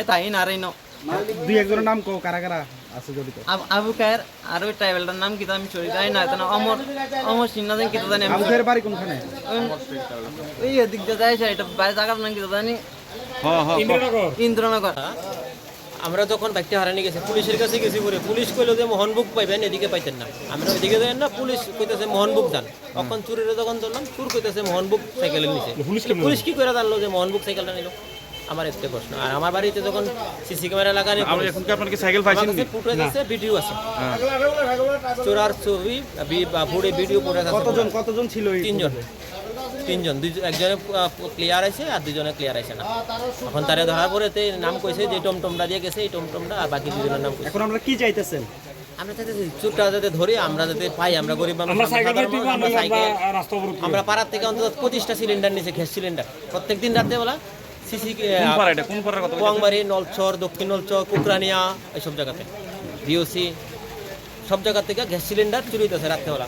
তাই না রে ন। দুই একজনের নাম কও কারা কারা আছে জড়িত? আবু খায়ের আর ওই ট্রাইবেলটার নাম কি আমি না অমর অমর সিনহা জানি কি জানি আমি আবুখের বাড়ি কোনখানে? ওই- দিয়ে এটা বাইরে জায়গার নাম কি জানি। ইন্দ্রনগর। আমরা যখন ব্যক্তি হারানি গেছে পুলিশের কাছে গেছি পরে। পুলিশ কইলো যে মোহনবুক পাইবেন এদিকে পাইতেন না। আমরা ওইদিকে যাই না পুলিশ কইতেছে মোহনবুক যান। তখন চুরির যখন ধরলাম চুর কইতেছে মোহনবুক সাইকেলের নিচে। পুলিশ কি করে জানলো যে মোহনবুক সাইকেলটা নিল? আমার একটা প্রশ্ন। আর আমার বাড়িতে যখন সিসি ক্যামেরা লাগানি আমরা এখন কি আপনার কি সাইকেল পাইছেন কি ফুটেজ আছে ভিডিও আছে। চোরার ছবি বি- বা ভিডিও ফুটেজ আছে। কতজন কতজন ছিল এই তিনজন। তিনজন। দুই একজনে ক্লিয়ার আছে আর দুজনে ক্লিয়ার আছে না। এখন তারে ধরার পরে তে নাম কইছে যে টমটমটা দিয়ে গেছে এই টমটমটা আর বাকি দুজনের নাম কইছে। এখন আমরা কি চাইতেছেন? আমরা যাতে চুরটা যাতে ধরি আমরা যাতে পাই আমরা গরিব মানুষ আমরা পাড়ার থেকে অন্তত পঁচিশটা সিলিন্ডার নিচে গ্যাস সিলিন্ডার প্রত্যেক দিন রাত্রে বেলা সিসি কোন পাড়ার কথা কোয়াংবাড়ি নলচর দক্ষিণ নলচর কুকরানিয়া এইসব জায়গাতে বিওসি সব জায়গা থেকে গ্যাস সিলিন্ডার চুরি হইতেছে রাত্রেবেলা।